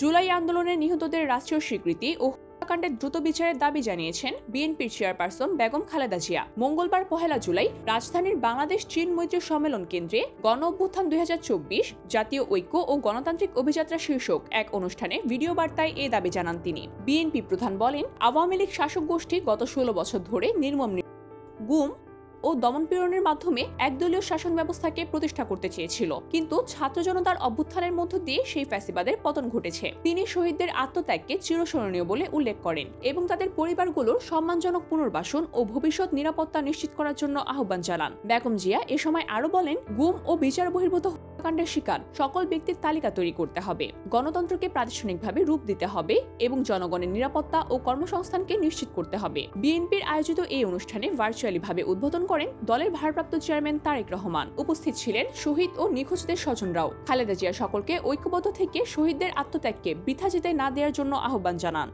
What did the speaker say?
জুলাই আন্দোলনে নিহতদের রাষ্ট্রীয় স্বীকৃতি ও হত্যাকাণ্ডের দ্রুত বিচারের দাবি জানিয়েছেন বিএনপির চেয়ারপারসন বেগম খালেদা জিয়া। মঙ্গলবার পহেলা জুলাই রাজধানীর বাংলাদেশ চীন মৈত্রী সম্মেলন কেন্দ্রে গণ অভ্যুত্থান দুই হাজার চব্বিশ, জাতীয় ঐক্য ও গণতান্ত্রিক অভিযাত্রা শীর্ষক এক অনুষ্ঠানে ভিডিও বার্তায় এ দাবি জানান তিনি। বিএনপি প্রধান বলেন, আওয়ামী লীগ শাসক গোষ্ঠী গত ষোলো বছর ধরে নির্মম গুম ও দমনপীড়নের মাধ্যমে একদলীয় শাসন ব্যবস্থাকে প্রতিষ্ঠা করতে চেয়েছিল। কিন্তু ছাত্র জনতার অভ্যুত্থানের মধ্য দিয়ে সেই ফ্যাসিবাদের পতন ঘটেছে। তিনি শহীদদের আত্মত্যাগকে চিরস্মরণীয় বলে উল্লেখ করেন এবং তাদের পরিবারগুলোর সম্মানজনক পুনর্বাসন ও ভবিষ্যৎ নিরাপত্তা নিশ্চিত করার জন্য আহ্বান জানান। বেগম জিয়া এ সময় আরও বলেন, গুম ও বিচার বহির্ভূত হত্যাকাণ্ডের শিকার। সকল ব্যক্তির তালিকা তৈরি করতে হবে। গণতন্ত্রকে প্রাতিষ্ঠানিকভাবে রূপ দিতে হবে এবং জনগণের নিরাপত্তা ও কর্মসংস্থানকে নিশ্চিত করতে হবে। বিএনপির আয়োজিত এই অনুষ্ঠানে ভার্চুয়ালি ভাবে উদ্বোধন করেন দলের ভারপ্রাপ্ত চেয়ারম্যান তারেক রহমান। উপস্থিত ছিলেন শহীদ ও নিখোঁজদের স্বজনরাও। খালেদা জিয়া সকলকে ঐক্যবদ্ধ থেকে শহীদদের আত্মত্যাগকে বৃথা যেতে না দেওয়ার জন্য আহ্বান জানান।